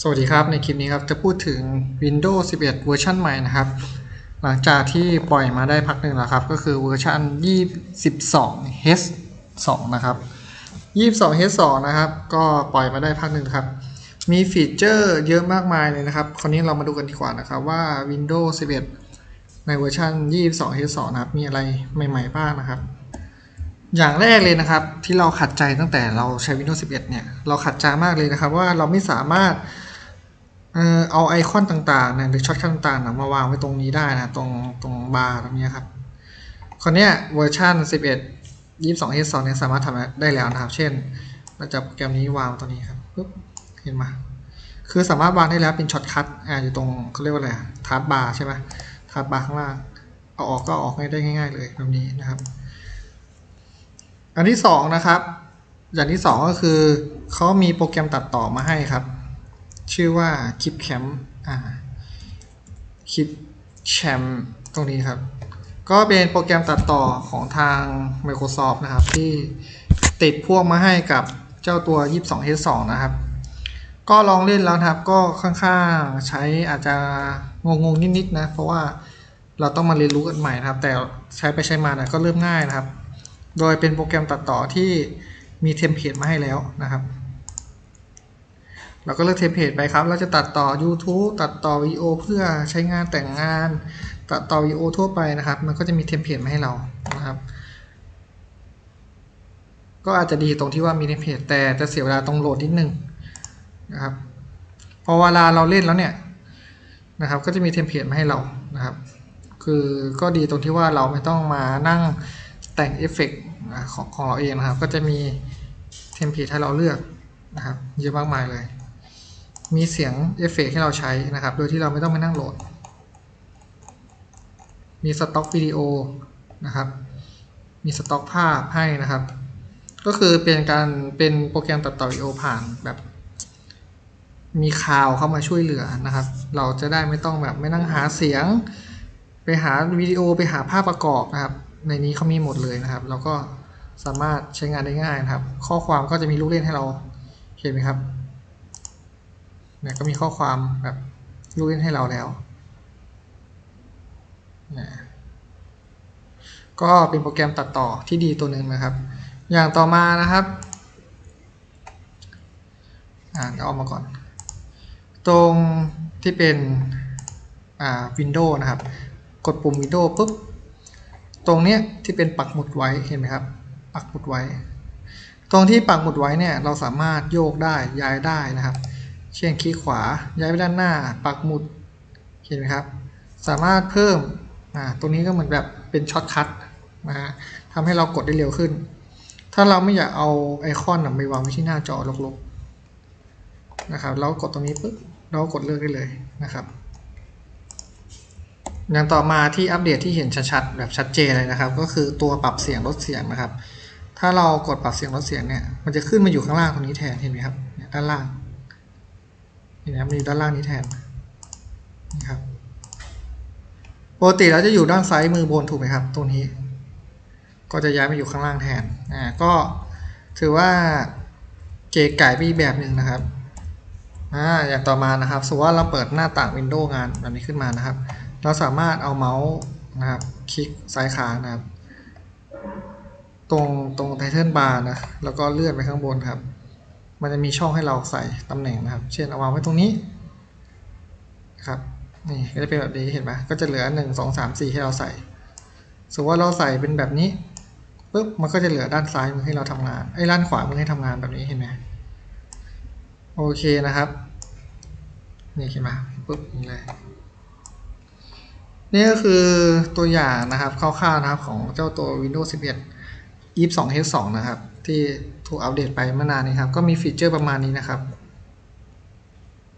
สวัสดีครับ ในคลิปนี้ครับจะพูดถึง Windows 11 เวอร์ชันใหม่นะครับ หลังจากที่ปล่อยมาได้พักหนึ่งแล้วครับ ก็คือเวอร์ชัน22 H2 นะครับ22 H2 นะครับ ก็ปล่อยมาได้พักหนึ่งครับ มีฟีเจอร์เยอะมากมายเลยนะครับ คราวนี้เรามาดูกันดีกว่านะครับว่า Windows 11 ในเวอร์ชัน22 H2 นะครับ มีอะไรใหม่ ๆ บ้างนะครับอย่างแรกเลยนะครับที่เราขัดใจตั้งแต่เราใช้ Windows 11 เนี่ย เราขัดใจมากเลยนะครับว่าเราไม่สามารถ เออเอาไอคอนต่างๆนี่ยหรือช็อตคัทต่างๆนะมาวางไว้ตรงนี้ได้นะตรงตรงบาร์ตรงนี้ครับคนเนี้ยเวอร์ชัน11 22 H2 เนี่ยสามารถทำได้แล้วนะครับ เช่นเราจะโปรแกรมนี้วางตรงนี้ครับปุ๊บเห็นไหมคือสามารถวางได้แล้วเป็นช็อตคัทอ่าอยู่ตรงเขาเรียกว่าอะไรทาร์บาร์ใช่ไหมทาร์บาร์ข้างล่างเอาออกก็ออกได้ง่าย ๆ เลยแบบนี้นะครับ อันที่สองนะครับ อย่างที่สองก็คือเขามีโปรแกรมตัดต่อมาให้ครับ ชื่อว่า Keep Camp อ่า Keep Champ ตรงนี้ครับ ก็เป็นโปรแกรมตัดต่อของทาง Microsoft นะครับ ที่ติดพ่วงมาให้กับเจ้าตัว 22H2 นะครับ ก็ลองเล่นแล้วครับ ก็ค่อนข้างใช้อาจจะงงๆนิดๆนะ เพราะว่าเราต้องมาเรียนรู้กันใหม่นะครับ แต่ใช้ไปใช้มานะก็เริ่มง่ายนะครับ โดยเป็นโปรแกรมตัดต่อที่มีเทมเพลตมาให้แล้วนะครับ เราก็เลือกเทมเพลตไปครับ เราจะตัดต่อ YouTube ตัดต่อวิดีโอเพื่อใช้งานแต่งงาน ตัดต่อวิดีโอทั่วไปนะครับ มันก็จะมีเทมเพลตมาให้เรานะครับ ก็อาจจะดีตรงที่ว่ามีเทมเพลตแต่จะเสียเวลาตรงโหลดนิดนึงนะครับพอเวลาเราเล่นแล้วเนี่ยนะครับ ก็จะมีเทมเพลตมาให้เรานะครับ คือก็ดีตรงที่ว่าเราไม่ต้องมานั่งแต่งเอฟเฟกต์ของของเราเองนะครับ ก็จะมีเทมเพลตให้เราเลือกนะครับ เยอะมากมายเลย มีเสียงเอฟเฟกต์ให้เราใช้นะครับ โดยที่เราไม่ต้องไปนั่งโหลด มีสต็อกวิดีโอนะครับ มีสต็อกภาพให้นะครับ ก็คือเป็นการเป็นโปรแกรมตัดต่อวิดีโอผ่านแบบ มีคลาวเข้ามาช่วยเหลือนะครับ เราจะได้ไม่ต้องแบบไม่นั่งหาเสียง ไปหาวิดีโอไปหาภาพประกอบนะครับ ในนี้เขามีหมดเลยนะครับ เราก็สามารถใช้งานได้ง่ายนะครับ ข้อความก็จะมีลูกเล่นให้เราเห็นไหมครับ นี่ยก็มีข้อความแบบลูกเล่นให้เราแล้วนี่ยก็เป็นโปรแกรมตัดต่อที่ดีตัวหนึ่งนะครับ อย่างต่อมานะครับอ่าเอามาก่อน ตรงที่เป็นอ่าวินโดว์นะครับ กดปุ่มวินโดว์ปุ๊บ ตรงเนี้ยที่เป็นปักหมุดไว้เห็นไหมครับปักหมุดไว้ ตรงที่ปักหมุดไว้เนี่ยเราสามารถโยกได้ย้ายได้นะครับ เช่นคลิกขวาย้ายไปด้านหน้าปักหมุดเห็นไหมครับ สามารถเพิ่มอ่าตรงนี้ก็เหมือนแบบเป็นช็อตคัทนะฮะทำให้เรากดได้เร็วขึ้น ถ้าเราไม่อยากเอาไอคอนไปวางไว้ที่หน้าจอลกๆนะครับเรากดตรงนี้ปุ๊บเรากดเลือกได้เลยนะครับอย่างต่อมาที่อัปเดตที่เห็นชัดๆแบบชัดเจนเลยนะครับ ก็คือตัวปรับเสียงลดเสียงนะครับ ถ้าเรากดปรับเสียงลดเสียงเนี่ยมันจะขึ้นมาอยู่ข้างล่างตรงนี้แทนเห็นไหมครับด้านล่าง เห็นไหมมันอยู่ด้านล่างนี้แทนนี่ครับปกติเราจะอยู่ด้านซ้ายมือบนถูกไหมครับตรงนี้ ก็จะย้ายมาอยู่ข้างล่างแทนอ่าก็ถือว่าเก๋ไก่ไปอีกแบบหนึ่งนะครับอ่าอย่างต่อมานะครับสมมติว่าเราเปิดหน้าต่างวินโดว์งานแบบนี้ขึ้นมานะครับ เราสามารถเอาเมาส์นะครับคลิกซ้ายค้างนะครับ ตรงตรงไทเทิลบาร์นะแล้วก็เลื่อนไปข้างบนครับ มันจะมีช่องให้เราใส่ตำแหน่งนะครับ เช่นเอาวางไว้ตรงนี้ครับนี่ก็จะเป็นแบบนี้เห็นไหมก็จะเหลือหนึ่งสองสามสี่ให้เราใส่สมมติว่าเราใส่เป็นแบบนี้ปุ๊บมันก็จะเหลือด้านซ้ายมือให้เราทำงานไอ้ด้านขวามือให้ทำงานแบบนี้เห็นไหมโอเคนะครับนี่เห็นไหมปุ๊บนี่เลยนี่ก็คือตัวอย่างนะครับคร่าวๆนะครับของเจ้าตัว Windows 11 22 H2 นะครับ ที่ถูกอัปเดตไปเมื่อนานนี้ครับ ก็มีฟีเจอร์ประมาณนี้นะครับ